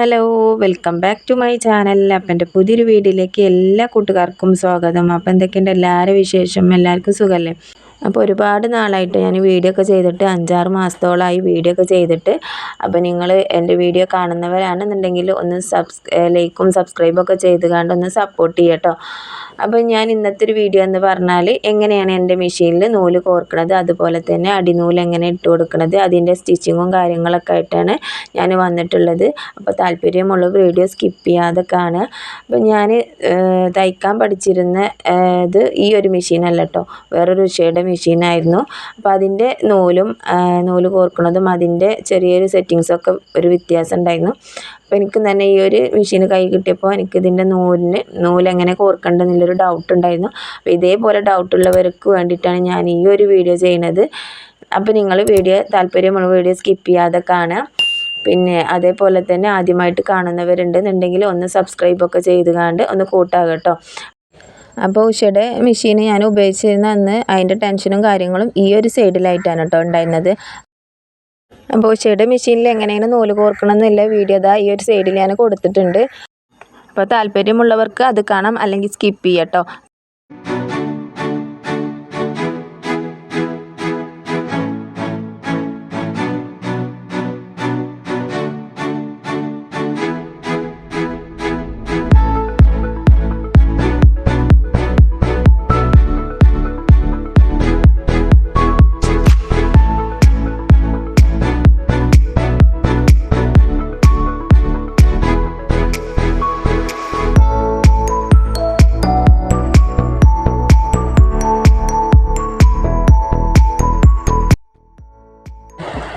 Hello welcome back to my channel. അപ്പം എന്റെ പുതിയൊരു വീഡിയോയിലേക്ക് എല്ലാ കൂട്ടുകാർക്കും സ്വാഗതം. അപ്പം എന്തൊക്കെയുണ്ട് എല്ലാവരും വിശേഷം? എല്ലാവർക്കും സുഖമല്ലേ? അപ്പോൾ ഒരുപാട് നാളായിട്ട് ഞാൻ വീഡിയോ ഒക്കെ ചെയ്തിട്ട് അഞ്ചാറ് മാസത്തോളമായി വീഡിയോ ഒക്കെ ചെയ്തിട്ട്. അപ്പോൾ നിങ്ങൾ എന്റെ വീഡിയോ കാണുന്നവരാണെന്നുണ്ടെങ്കിൽ ഒന്ന് സബ്സ് ലൈക്കും സബ്സ്ക്രൈബും ഒക്കെ ചെയ്ത് കണ്ട് ഒന്ന് സപ്പോർട്ട് ചെയ്യട്ടോ അപ്പോൾ ഞാൻ ഇന്നത്തെ ഒരു വീഡിയോ എന്ന് പറഞ്ഞാൽ എങ്ങനെയാണ് എന്റെ മെഷീനിൽ നൂൽ കോർക്കണത് അതുപോലെ തന്നെ അടിനൂൽ എങ്ങനെ ഇട്ട് കൊടുക്കണത് അതിന്റെ സ്റ്റിച്ചിങ്ങും കാര്യങ്ങളൊക്കെ ആയിട്ടാണ് ഞാൻ വന്നിട്ടുള്ളത്. അപ്പോൾ താല്പര്യമുള്ള വീഡിയോ സ്കിപ്പ് ചെയ്യാതെ കാണുക അപ്പോൾ ഞാൻ തയ്ക്കാൻ പഠിച്ചിരുന്ന ഇത് ഈ ഒരു മെഷീനല്ല വേറൊരു ഉഷയുടെ മെഷീനായിരുന്നു അപ്പോൾ അതിന്റെ നൂലും നൂൽ കോർക്കുന്നതും അതിന്റെ ചെറിയൊരു സെറ്റിങ്സൊക്കെ ഒരു വ്യത്യാസം ഉണ്ടായിരുന്നു. അപ്പോൾ എനിക്ക് തന്നെ ഈ ഒരു മെഷീൻ കൈ കിട്ടിയപ്പോൾ എനിക്ക് ഇതിന്റെ നൂലിന് നൂലെങ്ങനെ കോർക്കേണ്ടതെന്നുള്ളൊരു ഡൗട്ട് ഉണ്ടായിരുന്നു. അപ്പോൾ ഇതേപോലെ ഡൗട്ട് ഉള്ളവർക്ക് വേണ്ടിയിട്ടാണ് ഞാൻ ഈ ഒരു വീഡിയോ ചെയ്യുന്നത്. അപ്പോൾ നിങ്ങൾ വീഡിയോ താല്പര്യമുള്ള വീഡിയോ സ്കിപ്പ് ചെയ്യാതെ കാണുക. പിന്നെ അതേപോലെ തന്നെ ആദ്യമായിട്ട് കാണുന്നവരുണ്ടെന്നുണ്ടെങ്കിൽ ഒന്ന് സബ്സ്ക്രൈബൊക്കെ ചെയ്ത് കണ്ട് ഒന്ന് കൂട്ടാകട്ടോ. അപ്പോൾ ഉഷയുടെ മെഷീൻ ഞാൻ ഉപയോഗിച്ചിരുന്ന അന്ന് അതിന്റെ ടെൻഷനും കാര്യങ്ങളും ഈ ഒരു സൈഡിലായിട്ടാണ് കേട്ടോ ഉണ്ടായിരുന്നത്. അപ്പോൾ ഉഷയുടെ മെഷീനിൽ എങ്ങനെയാണ് നൂൽ കോർക്കണം എന്നുള്ള വീഡിയോ ഇതാ ഈ ഒരു സൈഡിൽ ഞാൻ കൊടുത്തിട്ടുണ്ട്. അപ്പോൾ താല്പര്യമുള്ളവർക്ക് അത് കാണാം അല്ലെങ്കിൽ സ്കിപ്പ് ചെയ്യട്ടോ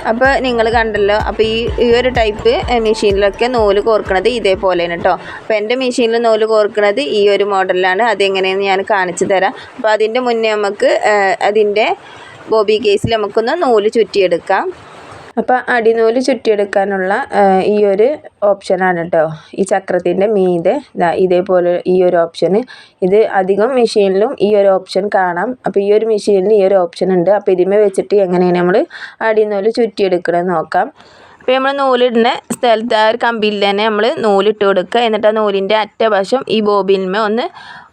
അപ്പോൾ നിങ്ങൾ കണ്ടല്ലോ അപ്പോൾ ഈ ഈ ഒരു ടൈപ്പ് മെഷീനിലൊക്കെ നൂൽ കോർക്കുന്നത് ഇതേപോലെയാണ് കേട്ടോ അപ്പോൾ എന്റെ മെഷീനിൽ നൂൽ കോർക്കുന്നത് ഈ ഒരു മോഡലിലാണ് അതെങ്ങനെയെന്ന് ഞാൻ കാണിച്ചു തരാം. അപ്പോൾ അതിന്റെ മുന്നേ നമുക്ക് അതിന്റെ ബോബി കേസിൽ നമുക്കൊന്ന് നൂൽ ചുറ്റിയെടുക്കാം. അപ്പോൾ അടിനൂൽ ചുറ്റിയെടുക്കാനുള്ള ഈ ഒരു ഓപ്ഷനാണ് കേട്ടോ ഈ ചക്രത്തിന്റെ മീതെ ഇതേപോലെ ഈ ഒരു ഓപ്ഷന് ഇത് അധികം മെഷീനിലും ഈ ഒരു ഓപ്ഷൻ കാണാം. അപ്പോൾ ഈ ഒരു മെഷീനിൽ ഈ ഒരു ഓപ്ഷൻ ഉണ്ട്. അപ്പോൾ ഇതിമേ വെച്ചിട്ട് എങ്ങനെയാണ് നമ്മൾ അടിനൂൽ ചുറ്റിയെടുക്കണമെന്ന് നോക്കാം. അപ്പോൾ നമ്മൾ നൂലിടുന്ന സ്ഥലത്ത് ആ ഒരു കമ്പിയിൽ തന്നെ നമ്മൾ നൂലിട്ട് കൊടുക്കുക. എന്നിട്ട് ആ നൂലിന്റെ അറ്റവശം ഈ ബോബിന്മേ ഒന്ന്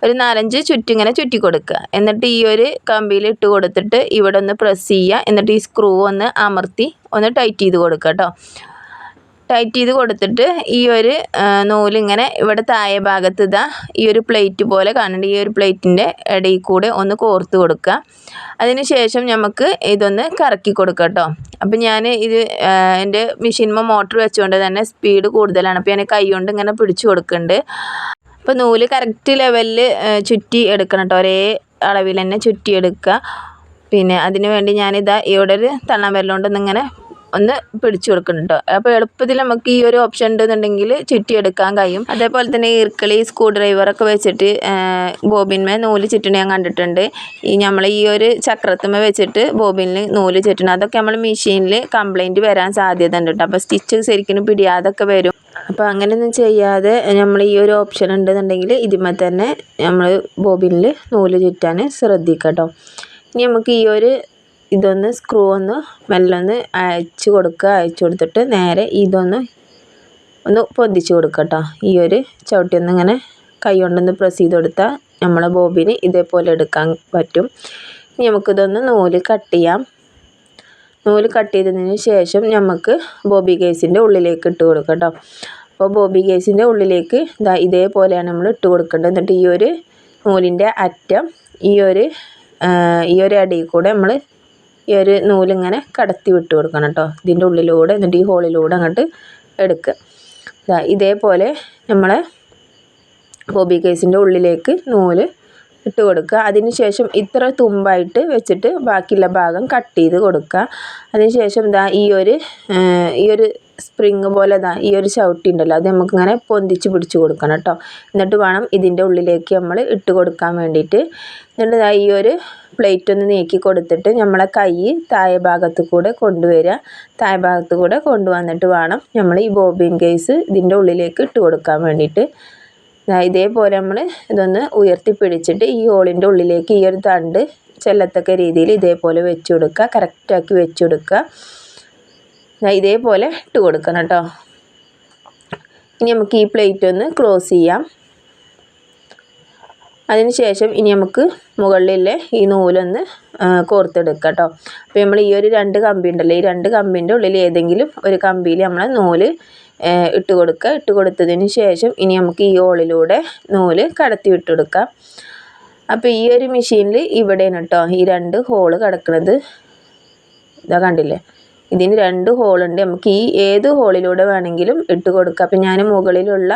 ഒരു നാലഞ്ച് ചുറ്റിങ്ങനെ ചുറ്റി കൊടുക്കുക. എന്നിട്ട് ഈ ഒരു കമ്പിയിൽ ഇട്ട് കൊടുത്തിട്ട് ഇവിടെ ഒന്ന് പ്രസ് ചെയ്യുക. എന്നിട്ട് ഈ സ്ക്രൂ ഒന്ന് അമർത്തി ഒന്ന് ടൈറ്റ് ചെയ്ത് കൊടുക്കുക കേട്ടോ ടൈറ്റ് ചെയ്ത് കൊടുത്തിട്ട് ഈ ഒരു നൂലിങ്ങനെ ഇവിടെ താഴെ ഭാഗത്ത് ഇതാ ഈ ഒരു പ്ലേറ്റ് പോലെ കാണുന്നുണ്ട്. ഈ ഒരു പ്ലേറ്റിന്റെ ഇടയിൽ കൂടെ ഒന്ന് കോർത്ത് കൊടുക്കുക. അതിന് ശേഷം നമുക്ക് ഇതൊന്ന് കറക്കി കൊടുക്കുക കേട്ടോ. അപ്പം ഞാൻ ഇത് എന്റെ മെഷീൻമ മോട്ടർ വെച്ചുകൊണ്ട് തന്നെ സ്പീഡ് കൂടുതലാണ്. അപ്പോൾ ഞാൻ കൈ കൊണ്ട് ഇങ്ങനെ പിടിച്ചു കൊടുക്കുന്നുണ്ട്. അപ്പോൾ നൂൽ കറക്റ്റ് ലെവലിൽ ചുറ്റി എടുക്കണം കേട്ടോ. ഒരേ അളവിൽ തന്നെ ചുറ്റിയെടുക്കുക പിന്നെ അതിന് വേണ്ടി ഞാനിതാ ഇവിടെ ഒരു തള്ളാൻ വരലുകൊണ്ടൊന്നിങ്ങനെ ഒന്ന് പിടിച്ചു കൊടുക്കുന്നുണ്ട്. അപ്പോൾ എളുപ്പത്തിൽ നമുക്ക് ഈ ഒരു ഓപ്ഷൻ ഉണ്ടെന്നുണ്ടെങ്കിൽ ചുറ്റിയെടുക്കാൻ കഴിയും. അതേപോലെ തന്നെ ഈർക്കളി സ്ക്രൂ ഡ്രൈവറൊക്കെ വെച്ചിട്ട് ബോബിന്മേ നൂൽ ചുറ്റണ ഞാൻ കണ്ടിട്ടുണ്ട്. ഈ നമ്മൾ ഈ ഒരു ചക്രത്തുമ്മ വെച്ചിട്ട് ബോബിനിൽ നൂൽ ചുറ്റണം അതൊക്കെ നമ്മൾ മെഷീനിൽ കംപ്ലൈന്റ് വരാൻ സാധ്യത ഉണ്ട് അപ്പോൾ സ്റ്റിച്ച് ശരിക്കും പിടിയാതൊക്കെ വരും. അപ്പോൾ അങ്ങനെയൊന്നും ചെയ്യാതെ നമ്മൾ ഈ ഒരു ഓപ്ഷൻ ഉണ്ടെന്നുണ്ടെങ്കിൽ ഇതിമേ തന്നെ നമ്മൾ ബോബിനിൽ നൂൽ ചുറ്റാൻ ശ്രദ്ധിക്കട്ടോ കേട്ടോ ഇനി നമുക്ക് ഈ ഒരു ഇതൊന്ന് സ്ക്രൂ ഒന്ന് മെല്ലൊന്ന് അയച്ചു കൊടുക്കുക. അയച്ചു കൊടുത്തിട്ട് നേരെ ഇതൊന്ന് ഒന്ന് പൊന്തിച്ച് കൊടുക്കുക കേട്ടോ ഈ ഒരു ചവിട്ടി ഒന്ന് ഇങ്ങനെ കൈ കൊണ്ടൊന്ന് പ്രസ് ചെയ്ത് കൊടുത്താൽ നമ്മളെ ബോബിന് ഇതേപോലെ എടുക്കാൻ പറ്റും. ഇനി നമുക്കിതൊന്ന് നൂൽ കട്ട് ചെയ്യാം. നൂൽ കട്ട് ചെയ്തതിന് ശേഷം നമുക്ക് ബോബി കേസിന്റെ ഉള്ളിലേക്ക് ഇട്ട് കൊടുക്കാം കേട്ടോ അപ്പോൾ ബോബി കേസിന്റെ ഉള്ളിലേക്ക് ഇതാ ഇതേപോലെയാണ് നമ്മൾ ഇട്ട് കൊടുക്കേണ്ടത്. എന്നിട്ട് ഈ ഒരു നൂലിന്റെ അറ്റം ഈ ഒരു ഈ ഒരു അടിയിൽ കൂടെ നമ്മൾ ഈ ഒരു നൂലിങ്ങനെ കടത്തി വിട്ട് കൊടുക്കണം കേട്ടോ. ഇതിന്റെ ഉള്ളിലൂടെ എന്നിട്ട് ഈ ഹോളിലൂടെ അങ്ങോട്ട് എടുക്കുക. ഇതേപോലെ നമ്മളെ ബോബി കേസിന്റെ ഉള്ളിലേക്ക് നൂൽ ഇട്ട് കൊടുക്കുക. അതിന് ശേഷം ഇത്ര തുമ്പായിട്ട് വെച്ചിട്ട് ബാക്കിയുള്ള ഭാഗം കട്ട് ചെയ്ത് കൊടുക്കുക. അതിന് ശേഷം ഇതാ ഈ ഒരു ഈ ഒരു സ്പ്രിങ് പോലെ ഈ ഒരു ചവിട്ടി ഉണ്ടല്ലോ അത് നമുക്കിങ്ങനെ പൊന്തിച്ച് പിടിച്ച് കൊടുക്കണം കേട്ടോ. എന്നിട്ട് വേണം ഇതിന്റെ ഉള്ളിലേക്ക് നമ്മൾ ഇട്ട് കൊടുക്കാൻ വേണ്ടിയിട്ട്. എന്നിട്ട് ഈ ഒരു പ്ലേറ്റ് ഒന്ന് നീക്കി കൊടുത്തിട്ട് നമ്മളെ കൈ താഴെ ഭാഗത്ത് കൂടെ കൊണ്ടുവരിക. താഴെ ഭാഗത്ത് കൂടെ കൊണ്ടുവന്നിട്ട് വേണം നമ്മൾ ഈ ബോബിൻ കേസ് ഇതിന്റെ ഉള്ളിലേക്ക് ഇട്ട് കൊടുക്കാൻ വേണ്ടിയിട്ട്. ഇതേപോലെ നമ്മൾ ഇതൊന്ന് ഉയർത്തി പിടിച്ചിട്ട് ഈ ഹോളിന്റെ ഉള്ളിലേക്ക് ഈ ഒരു തണ്ട് ചെല്ലത്തക്ക രീതിയിൽ ഇതേപോലെ വെച്ച് കൊടുക്കുക കറക്റ്റാക്കി വെച്ച് കൊടുക്കുക. ഇതേപോലെ ഇട്ട് കൊടുക്കണം കേട്ടോ ഇനി നമുക്ക് ഈ പ്ലേറ്റ് ഒന്ന് ക്ലോസ് ചെയ്യാം. അതിനുശേഷം ഇനി നമുക്ക് മുകളിലെ ഈ നൂലൊന്ന് കോർത്തെടുക്കാം കേട്ടോ അപ്പോൾ നമ്മൾ ഈ ഒരു രണ്ട് കമ്പി ഉണ്ടല്ലോ ഈ രണ്ട് കമ്പിന്റെ ഉള്ളിൽ ഏതെങ്കിലും ഒരു കമ്പിയിൽ നമ്മൾ നൂൽ ഇട്ട് കൊടുക്കുക. ഇട്ട് കൊടുത്തതിന് ശേഷം ഇനി നമുക്ക് ഈ ഓളിലൂടെ നൂൽ കടത്തി വിട്ട് കൊടുക്കാം. അപ്പോൾ ഈ ഒരു മെഷീനിൽ ഇവിടെയാണ് കേട്ടോ ഈ രണ്ട് ഹോൾ കിടക്കുന്നത് ഇതാ കണ്ടില്ലേ? ഇതിന് രണ്ട് ഹോളുണ്ട്. നമുക്ക് ഈ ഏത് ഹോളിലൂടെ വേണമെങ്കിലും ഇട്ട് കൊടുക്കാം. അപ്പം ഞാൻ മുകളിലുള്ള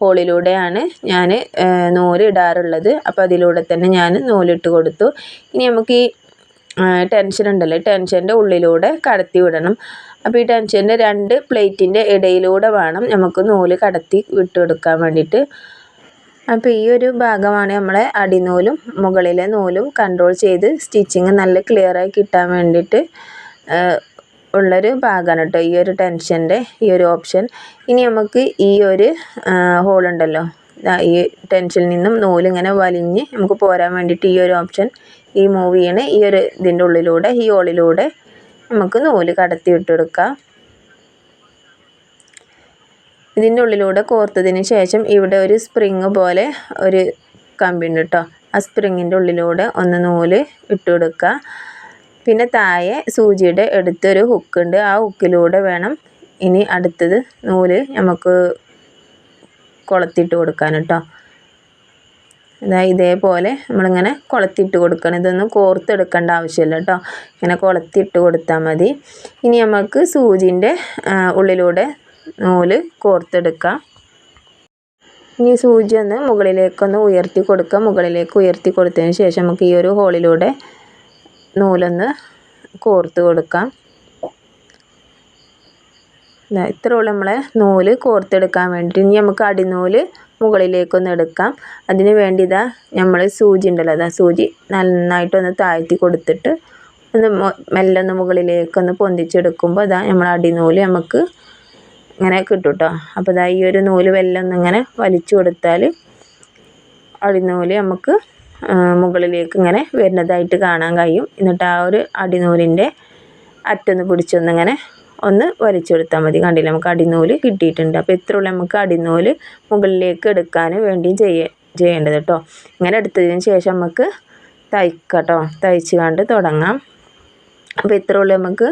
ഹോളിലൂടെയാണ് ഞാൻ നൂൽ ഇടാറുള്ളത്. അപ്പോൾ അതിലൂടെ തന്നെ ഞാൻ നൂലിട്ട് കൊടുത്തു. ഇനി നമുക്ക് ഈ ടെൻഷൻ ഉണ്ടല്ലോ. ടെൻഷന്റെ ഉള്ളിലൂടെ കടത്തി വിടണം. അപ്പോൾ ഈ ടെൻഷന്റെ രണ്ട് പ്ലേറ്റിന്റെ ഇടയിലൂടെ വേണം നമുക്ക് നൂൽ കടത്തി വിട്ടെടുക്കാൻ വേണ്ടിയിട്ട്. അപ്പോൾ ഈ ഒരു ഭാഗമാണ് നമ്മളെ അടിനൂലും മുകളിലെ നൂലും കൺട്രോൾ ചെയ്ത് സ്റ്റിച്ചിങ് നല്ല ക്ലിയറായി കിട്ടാൻ വേണ്ടിയിട്ട് ഉള്ളൊരു ഭാഗമാണ് കേട്ടോ ഈ ഒരു ടെൻഷന്റെ ഈ ഒരു ഓപ്ഷൻ. ഇനി നമുക്ക് ഈ ഒരു ഹോളുണ്ടല്ലോ. ഈ ടെൻഷനിൽ നിന്നും നൂലിങ്ങനെ വലിഞ്ഞ് നമുക്ക് പോരാൻ വേണ്ടിയിട്ട് ഈ ഒരു ഓപ്ഷൻ ഈ മൂവ് ചെയ്യണ. ഈ ഒരു ഇതിന്റെ ഉള്ളിലൂടെ ഈ ഹോളിലൂടെ നമുക്ക് നൂൽ കടത്തി വിട്ടെടുക്കാം ഇതിന്റെ ഉള്ളിലൂടെ കോർത്തതിന് ശേഷം ഇവിടെ ഒരു സ്പ്രിങ് പോലെ ഒരു കമ്പിണ്ട് കേട്ടോ. ആ സ്പ്രിങ്ങിന്റെ ഉള്ളിലൂടെ ഒന്ന് നൂൽ ഇട്ട് കൊടുക്കുക പിന്നെ താഴെ സൂചിയുടെ അടുത്തൊരു ഹുക്കുണ്ട്. ആ ഹുക്കിലൂടെ വേണം ഇനി അടുത്തത് നൂൽ നമുക്ക് കൊളത്തിട്ട് കൊടുക്കാൻ കേട്ടോ ഇതാ ഇതേപോലെ നമ്മളിങ്ങനെ കൊളത്തിട്ട് കൊടുക്കണം. ഇതൊന്നും കോർത്തെടുക്കേണ്ട ആവശ്യമില്ല കേട്ടോ ഇങ്ങനെ കൊളത്തിട്ട് കൊടുത്താൽ മതി. ഇനി നമുക്ക് സൂചിന്റെ ഉള്ളിലൂടെ നൂൽ കോർത്തെടുക്കാം. ഇനി സൂചി ഒന്ന് മുകളിലേക്കൊന്ന് ഉയർത്തി കൊടുക്കുക മുകളിലേക്ക് ഉയർത്തി കൊടുത്തതിന് ശേഷം നമുക്ക് ഈ ഒരു ഹോളിലൂടെ നൂലൊന്ന് കോർത്ത് കൊടുക്കാം. ഇത്രയുള്ള നമ്മളെ നൂൽ കോർത്തെടുക്കാൻ വേണ്ടിയിട്ട്. ഇനി നമുക്ക് അടിനൂൽ മുകളിലേക്കൊന്ന് എടുക്കാം. അതിന് വേണ്ടി ഇതാ നമ്മൾ സൂചി ഉണ്ടല്ലോ അതാ സൂചി നന്നായിട്ടൊന്ന് താഴ്ത്തി കൊടുത്തിട്ട് ഒന്ന് മെല്ലെ ഒന്ന് മുകളിലേക്കൊന്ന് പൊന്തിച്ചെടുക്കുമ്പോൾ അതാ നമ്മൾ അടിനൂൽ നമുക്ക് ഇങ്ങനെ കിട്ടും കേട്ടോ അപ്പോൾ ഇതാ ഈ ഒരു നൂൽ വെല്ലം ഒന്നിങ്ങനെ വലിച്ചു കൊടുത്താൽ അടിനൂൽ നമുക്ക് മുകളിലേക്ക് ഇങ്ങനെ വരുന്നതായിട്ട് കാണാൻ കഴിയും. എന്നിട്ട് ആ ഒരു അടിനൂലിന്റെ അറ്റൊന്ന് പിടിച്ചൊന്നിങ്ങനെ ഒന്ന് വലിച്ചെടുത്താൽ മതി. കണ്ടില്ല നമുക്ക് അടിനൂൽ കിട്ടിയിട്ടുണ്ട്. അപ്പോൾ ഇത്രയുള്ള നമുക്ക് അടിനൂൽ മുകളിലേക്ക് എടുക്കാൻ വേണ്ടി ചെയ്യ ചെയ്യേണ്ടത് കേട്ടോ. ഇങ്ങനെ എടുത്തതിന് ശേഷം നമുക്ക് തയ്ക്കട്ടോ തയ്ച്ച് കണ്ട് തുടങ്ങാം. അപ്പോൾ ഇത്രയുള്ളൂ നമുക്ക്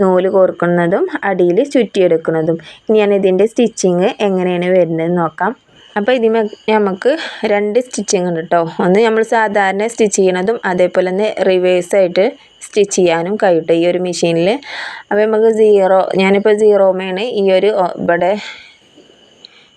നൂൽ കോർക്കുന്നതും അടിയിൽ ചുറ്റിയെടുക്കുന്നതും. ഇനി ഞാൻ ഇതിന്റെ സ്റ്റിച്ചിങ് എങ്ങനെയാണ് വരുന്നതെന്ന് നോക്കാം. അപ്പോൾ ഇതിമേ നമുക്ക് രണ്ട് സ്റ്റിച്ചിങ് ഉണ്ട് കേട്ടോ ഒന്ന് നമ്മൾ സാധാരണ സ്റ്റിച്ച് ചെയ്യണതും അതേപോലെ തന്നെ റിവേഴ്സായിട്ട് സ്റ്റിച്ച് ചെയ്യാനും കഴിയും ഈ ഒരു മെഷീനിൽ അപ്പോൾ നമുക്ക് സീറോ ഞാനിപ്പോൾ സീറോമേണ് ഈ ഒരു ഇവിടെ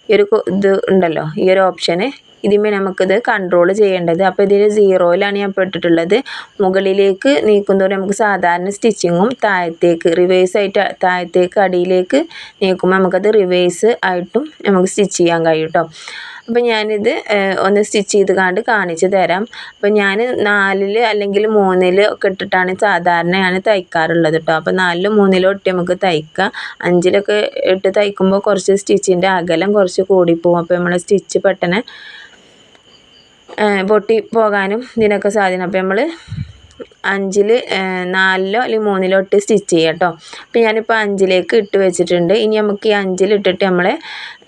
ഈ ഒരു ഇത് ഉണ്ടല്ലോ ഈ ഒരു ഓപ്ഷന് ഇതിന്മേൽ നമുക്കിത് കൺട്രോൾ ചെയ്യേണ്ടത്. അപ്പോൾ ഇതിൽ സീറോയിലാണ് ഞാൻ പെട്ടിട്ടുള്ളത്. മുകളിലേക്ക് നീക്കുന്നതോടെ നമുക്ക് സാധാരണ സ്റ്റിച്ചിങ്ങും താഴത്തേക്ക് റിവേഴ്സ് ആയിട്ട് താഴത്തേക്ക് അടിയിലേക്ക് നീക്കുമ്പോൾ നമുക്കത് റിവേഴ്സ് ആയിട്ടും നമുക്ക് സ്റ്റിച്ച് ചെയ്യാൻ കഴിയും കേട്ടോ അപ്പോൾ ഞാനിത് ഒന്ന് സ്റ്റിച്ച് ചെയ്ത് കണ്ട് കാണിച്ച് തരാം. അപ്പോൾ ഞാൻ നാലിൽ അല്ലെങ്കിൽ മൂന്നിൽ ഒക്കെ ഇട്ടിട്ടാണ് സാധാരണ ഞാൻ തയ്ക്കാറുള്ളത് കേട്ടോ അപ്പോൾ നാലിലും മൂന്നിലും ഒട്ടി നമുക്ക് തയ്ക്കാം. അഞ്ചിലൊക്കെ ഇട്ട് തയ്ക്കുമ്പോൾ കുറച്ച് സ്റ്റിച്ചിന്റെ അകലം കുറച്ച് കൂടിപ്പോവും അപ്പോൾ നമ്മൾ സ്റ്റിച്ച് പെട്ടെന്ന് പൊട്ടി പോകാനും ഇതിനൊക്കെ സാധ്യത അപ്പോൾ നമ്മൾ അഞ്ചിൽ നാലിലോ അല്ലെങ്കിൽ മൂന്നിലോ ഇട്ട് സ്റ്റിച്ച് ചെയ്യാം കേട്ടോ. അപ്പോൾ ഞാനിപ്പോൾ അഞ്ചിലേക്ക് ഇട്ട് വെച്ചിട്ടുണ്ട്. ഇനി നമുക്ക് ഈ അഞ്ചിൽ ഇട്ടിട്ട് നമ്മളെ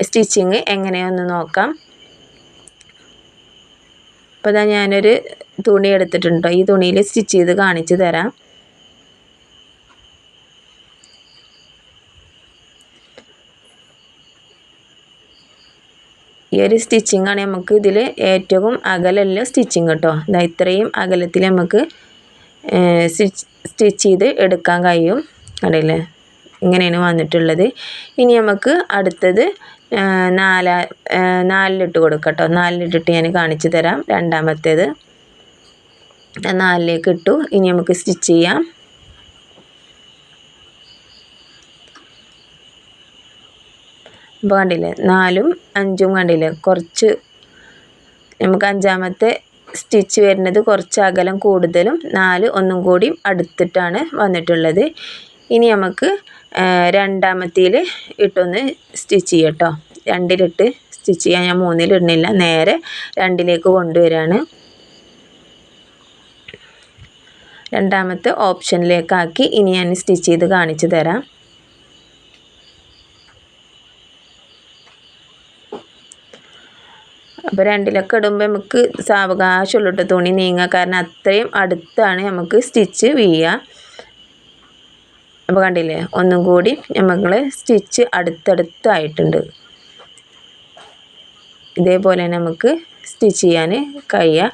സ്റ്റിച്ചിങ് എങ്ങനെയൊന്ന് നോക്കാം. അപ്പോൾ ഇതാ ഞാനൊരു തുണി എടുത്തിട്ടുണ്ട്. ഈ തുണിയിൽ സ്റ്റിച്ച് ചെയ്ത് കാണിച്ചു തരാം. ഈ ഒരു സ്റ്റിച്ചിങ്ങാണ് നമുക്ക് ഇതിൽ ഏറ്റവും അകലല്ല സ്റ്റിച്ചിങ് കേട്ടോ. ഇതാ ഇത്രയും അകലത്തിൽ നമുക്ക് സ്റ്റിച്ച് ചെയ്ത് എടുക്കാൻ കഴിയും. കണ്ടില്ലേ? ഇങ്ങനെയാണ് വന്നിട്ടുള്ളത്. ഇനി നമുക്ക് അടുത്തത് നാലാ നാലിലിട്ട് കൊടുക്കട്ടോ കേട്ടോ. നാലിലിട്ടിട്ട് ഞാൻ കാണിച്ചു തരാം. രണ്ടാമത്തേത് നാലിലേക്ക് ഇട്ടു. ഇനി നമുക്ക് സ്റ്റിച്ച് ചെയ്യാം. ഇപ്പോൾ കണ്ടില്ലേ? നാലും അഞ്ചും കണ്ടില്ലേ? കുറച്ച് നമുക്ക് അഞ്ചാമത്തെ സ്റ്റിച്ച് വരുന്നത് കുറച്ച് അകലം കൂടുതലും നാല് ഒന്നും കൂടി അടുത്തിട്ടാണ് വന്നിട്ടുള്ളത്. ഇനി നമുക്ക് രണ്ടാമത്തേൽ ഇട്ടൊന്ന് സ്റ്റിച്ച് ചെയ്യാം കേട്ടോ രണ്ടിലിട്ട് സ്റ്റിച്ച് ചെയ്യാൻ ഞാൻ മൂന്നിലിടുന്നില്ല നേരെ രണ്ടിലേക്ക് കൊണ്ടുവരാണ്. രണ്ടാമത്തെ ഓപ്ഷനിലേക്കാക്കി ഇനി ഞാൻ സ്റ്റിച്ച് ചെയ്ത് കാണിച്ചു തരാം. അപ്പോൾ രണ്ടിലൊക്കെ ഇടുമ്പോൾ നമുക്ക് സാവകാശമുള്ളിട്ട് തുണി നീങ്ങുക കാരണം അത്രയും അടുത്താണ് നമുക്ക് സ്റ്റിച്ച് വീഴുക അപ്പോൾ കണ്ടില്ലേ? ഒന്നും കൂടി നമ്മൾ സ്റ്റിച്ച് അടുത്തടുത്തായിട്ടുണ്ട്. ഇതേപോലെ നമുക്ക് സ്റ്റിച്ച് ചെയ്യാൻ കഴിയുക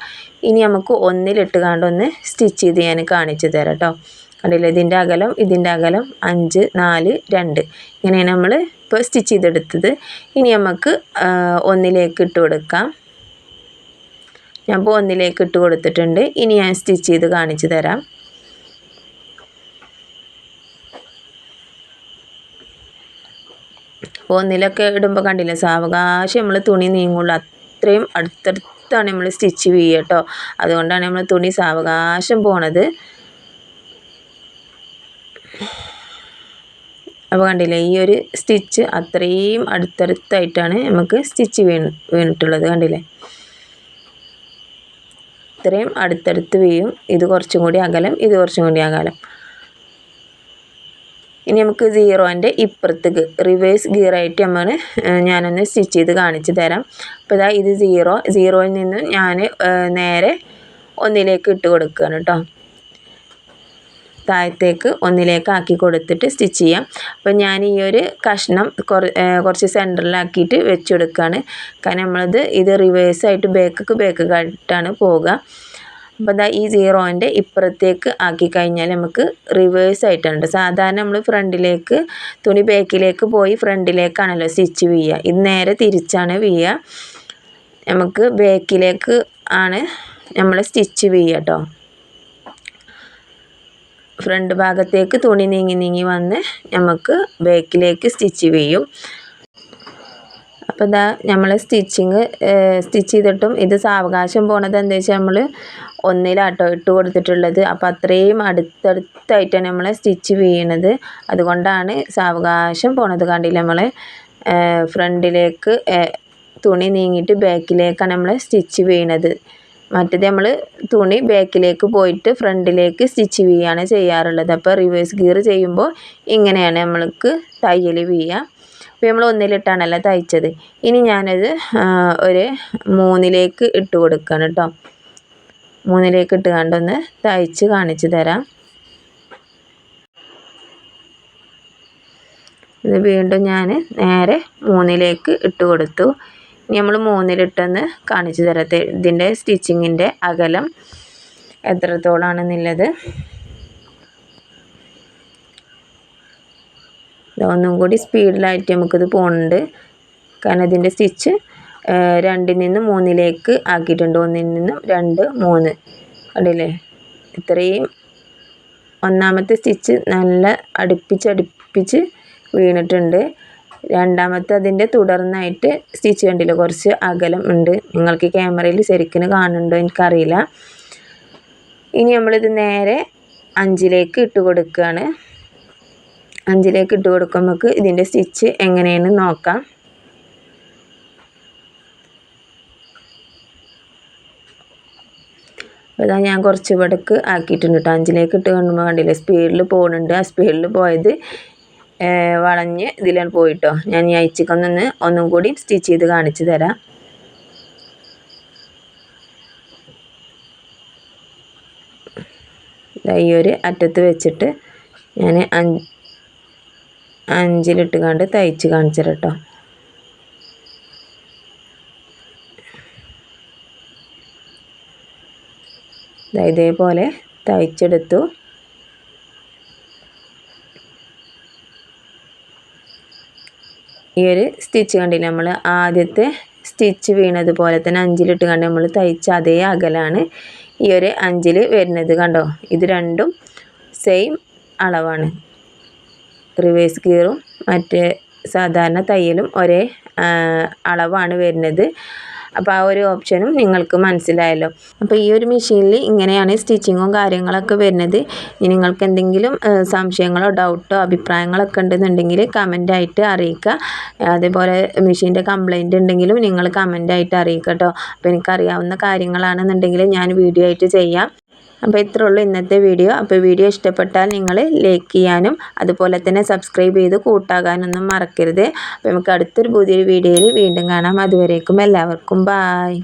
ഇനി നമുക്ക് ഒന്നിലിട്ട് കാണ്ടൊന്ന് സ്റ്റിച്ച് ചെയ്ത് ഞാൻ കാണിച്ചു തരാം കേട്ടോ കണ്ടില്ലേ? ഇതിന്റെ അകലം ഇതിന്റെ അകലം അഞ്ച് നാല് രണ്ട്. ഇങ്ങനെയാണ് നമ്മൾ ഇപ്പോൾ സ്റ്റിച്ച് ചെയ്തെടുത്തത്. ഇനി നമുക്ക് ഒന്നിലേക്ക് ഇട്ട് കൊടുക്കാം. ഞാൻ ഇപ്പോൾ ഒന്നിലേക്ക് ഇട്ട് കൊടുത്തിട്ടുണ്ട്. ഇനി ഞാൻ സ്റ്റിച്ച് ചെയ്ത് കാണിച്ചു തരാം. ഒന്നിലൊക്കെ ഇടുമ്പോൾ കണ്ടില്ല സാവകാശം നമ്മൾ തുണി നീങ്ങുള്ളൂ. അത്രയും അടുത്തടുത്താണ് നമ്മൾ സ്റ്റിച്ച് ചെയ്യുക കേട്ടോ. അതുകൊണ്ടാണ് നമ്മൾ തുണി സാവകാശം പോണത്. അപ്പോൾ കണ്ടില്ലേ ഈ ഒരു സ്റ്റിച്ച് അത്രയും അടുത്തടുത്തായിട്ടാണ് നമുക്ക് സ്റ്റിച്ച് വീണ് വീണിട്ടുള്ളത് കണ്ടില്ലേ? ഇത്രയും അടുത്തടുത്ത് വീഴും. ഇത് കുറച്ചും കൂടി അകലം ഇത് കുറച്ചും കൂടി അകലം. ഇനി നമുക്ക് സീറോന്റെ ഇപ്പുറത്തേക്ക് റിവേഴ്സ് ഗിയറായിട്ട് നമ്മൾ ഞാനൊന്ന് സ്റ്റിച്ച് ചെയ്ത് കാണിച്ചു തരാം. അപ്പോൾ ഇതാ ഇത് സീറോ. സീറോയിൽ നിന്ന് ഞാൻ നേരെ ഒന്നിലേക്ക് ഇട്ട് കൊടുക്കുകയാണ് കേട്ടോ. താഴത്തേക്ക് ഒന്നിലേക്ക് ആക്കി കൊടുത്തിട്ട് സ്റ്റിച്ച് ചെയ്യാം. അപ്പോൾ ഞാൻ ഈ ഒരു കഷ്ണം കുറച്ച് സെന്ററിലാക്കിയിട്ട് വെച്ചെടുക്കുകയാണ് കാരണം നമ്മളത് ഇത് റിവേഴ്സായിട്ട് ബേക്ക് കട്ടാണ് പോവുക. അപ്പോൾ അതാ ഈ സീറോന്റെ ഇപ്പുറത്തേക്ക് ആക്കി കഴിഞ്ഞാൽ നമുക്ക് റിവേഴ്സ് ആയിട്ടുണ്ട്. സാധാരണ നമ്മൾ ഫ്രണ്ടിലേക്ക് തുണി ബാക്കിലേക്ക് പോയി ഫ്രണ്ടിലേക്കാണല്ലോ സ്റ്റിച്ച് വീഴുക ഇത് നേരെ തിരിച്ചാണ് വീഴുക നമുക്ക് ബാക്കിലേക്ക് ആണ് നമ്മൾ സ്റ്റിച്ച് വീഴുക കേട്ടോ ഫ്രണ്ട് ഭാഗത്തേക്ക് തുണി നീങ്ങി നീങ്ങി വന്ന് നമുക്ക് ബാക്കിലേക്ക് സ്റ്റിച്ച് ചെയ്യും. അപ്പോൾ ഇതാ നമ്മൾ സ്റ്റിച്ചിങ് സ്റ്റിച്ച് ചെയ്തിട്ടും ഇത് സാവകാശം പോണത് എന്താ വെച്ചാൽ നമ്മൾ ഒന്നിലാട്ടോ ഇട്ട് കൊടുത്തിട്ടുള്ളത്. അപ്പോൾ അത്രയും അടുത്തടുത്തായിട്ടാണ് നമ്മൾ സ്റ്റിച്ച് വീണത്. അതുകൊണ്ടാണ് സാവകാശം പോണത് കണ്ടില്ല നമ്മൾ ഫ്രണ്ടിലേക്ക് തുണി നീങ്ങിയിട്ട് ബാക്കിലേക്കാണ് നമ്മൾ സ്റ്റിച്ച് വീണത്. മറ്റേത് നമ്മൾ തുണി ബാക്കിലേക്ക് പോയിട്ട് ഫ്രണ്ടിലേക്ക് സ്റ്റിച്ച് ചെയ്യുകയാണ് ചെയ്യാറുള്ളത്. അപ്പോൾ റിവേഴ്സ് ഗിയർ ചെയ്യുമ്പോൾ ഇങ്ങനെയാണ് നമ്മൾക്ക് തയ്യൽ ചെയ്യുക അപ്പോൾ നമ്മൾ ഒന്നിലിട്ടാണല്ലോ തയ്ച്ചത്. ഇനി ഞാനത് ഒരു മൂന്നിലേക്ക് ഇട്ട് കൊടുക്കുകയാണ് കേട്ടോ മൂന്നിലേക്ക് ഇട്ട് കണ്ടൊന്ന് തയ്ച്ച് കാണിച്ചു തരാം. ഇത് വീണ്ടും ഞാൻ നേരെ മൂന്നിലേക്ക് ഇട്ട് കൊടുത്തു. നമ്മൾ മൂന്നിലിട്ടെന്ന് കാണിച്ചു തരത്തെ ഇതിന്റെ സ്റ്റിച്ചിങ്ങിന്റെ അകലം എത്രത്തോളാണെന്നുള്ളത്. ഒന്നും കൂടി സ്പീഡിലായിട്ട് നമുക്കിത് പോകുന്നുണ്ട് കാരണം ഇതിന്റെ സ്റ്റിച്ച് രണ്ടിൽ നിന്ന് മൂന്നിലേക്ക് ആക്കിയിട്ടുണ്ട്. ഒന്നിൽ നിന്നും രണ്ട് മൂന്ന്. കണ്ടില്ലേ? ഇത്രയും ഒന്നാമത്തെ സ്റ്റിച്ച് നല്ല അടുപ്പിച്ചടുപ്പിച്ച് വീണിട്ടുണ്ട്. രണ്ടാമത്തെ അതിന്റെ തുടർന്നായിട്ട് സ്റ്റിച്ച് കണ്ടില്ല? കുറച്ച് അകലം ഉണ്ട്. നിങ്ങൾക്ക് ക്യാമറയിൽ ശരിക്കും കാണുന്നുണ്ടോ എനിക്കറിയില്ല. ഇനി നമ്മളിത് നേരെ അഞ്ചിലേക്ക് ഇട്ട് കൊടുക്കുകയാണ്. അഞ്ചിലേക്ക് ഇട്ട് കൊടുക്കുമ്പോൾ നമുക്ക് ഇതിന്റെ സ്റ്റിച്ച് എങ്ങനെയെന്ന് നോക്കാം. ഇതാ ഞാൻ കുറച്ച് ഇവിടേക്ക് ആക്കിയിട്ടുണ്ട് കേട്ടോ. അഞ്ചിലേക്ക് ഇട്ട് കണ്ടുമ്പോൾ കണ്ടില്ലേ? സ്പീഡിൽ പോകുന്നുണ്ട്. ആ സ്പീഡിൽ പോയത് വളഞ്ഞ് ഇതിലാണ് പോയിട്ടോ. ഞാൻ ഈ അയച്ചിക്കൊന്നൊന്ന് ഒന്നും കൂടി സ്റ്റിച്ച് ചെയ്ത് കാണിച്ചു തരാം. ഈ ഒരു അറ്റത്ത് വെച്ചിട്ട് ഞാൻ അഞ്ചിലിട്ട് കണ്ട് തയ്ച്ച് കാണിച്ചു കേട്ടോ. ഇതേപോലെ തയ്ച്ചെടുത്തു. ഈ ഒരു സ്റ്റിച്ച് കണ്ടില്ല നമ്മൾ ആദ്യത്തെ സ്റ്റിച്ച് വീണതുപോലെ തന്നെ അഞ്ചിലിട്ട് കണ്ട് നമ്മൾ തയ്ച്ച അതേ അകലാണ് ഈ ഒരു അഞ്ചിൽ വരുന്നത് കണ്ടോ? ഇത് രണ്ടും സെയിം അളവാണ്. റിവേഴ്സ് ഗിയറും മറ്റേ സാധാരണ തയ്യലും ഒരേ അളവാണ് വരുന്നത്. അപ്പോൾ ആ ഒരു ഓപ്ഷനും നിങ്ങൾക്ക് മനസ്സിലായല്ലോ. അപ്പോൾ ഈ ഒരു മെഷീനിൽ ഇങ്ങനെയാണ് സ്റ്റിച്ചിങ്ങും കാര്യങ്ങളൊക്കെ വരുന്നത്. ഇനി നിങ്ങൾക്ക് എന്തെങ്കിലും സംശയങ്ങളോ ഡൗട്ടോ അഭിപ്രായങ്ങളൊക്കെ ഉണ്ടെന്നുണ്ടെങ്കിൽ കമന്റായിട്ട് അറിയിക്കുക. അതേപോലെ മെഷീന്റെ കംപ്ലൈന്റ് ഉണ്ടെങ്കിലും നിങ്ങൾ കമന്റായിട്ട് അറിയിക്കുക അപ്പോൾ എനിക്കറിയാവുന്ന കാര്യങ്ങളാണെന്നുണ്ടെങ്കിൽ ഞാൻ വീഡിയോ ആയിട്ട് ചെയ്യാം. അപ്പോൾ ഇത്രേ ഉള്ളൂ ഇന്നത്തെ വീഡിയോ. അപ്പോൾ വീഡിയോ ഇഷ്ടപ്പെട്ടാൽ നിങ്ങൾ ലൈക്ക് ചെയ്യാനും അതുപോലെ തന്നെ സബ്സ്ക്രൈബ് ചെയ്ത് കൂട്ടാകാനൊന്നും മറക്കരുത്. അപ്പോൾ നമുക്ക് അടുത്തൊരു പുതിയൊരു വീഡിയോയിൽ വീണ്ടും കാണാം. അതുവരേക്കും എല്ലാവർക്കും ബായ്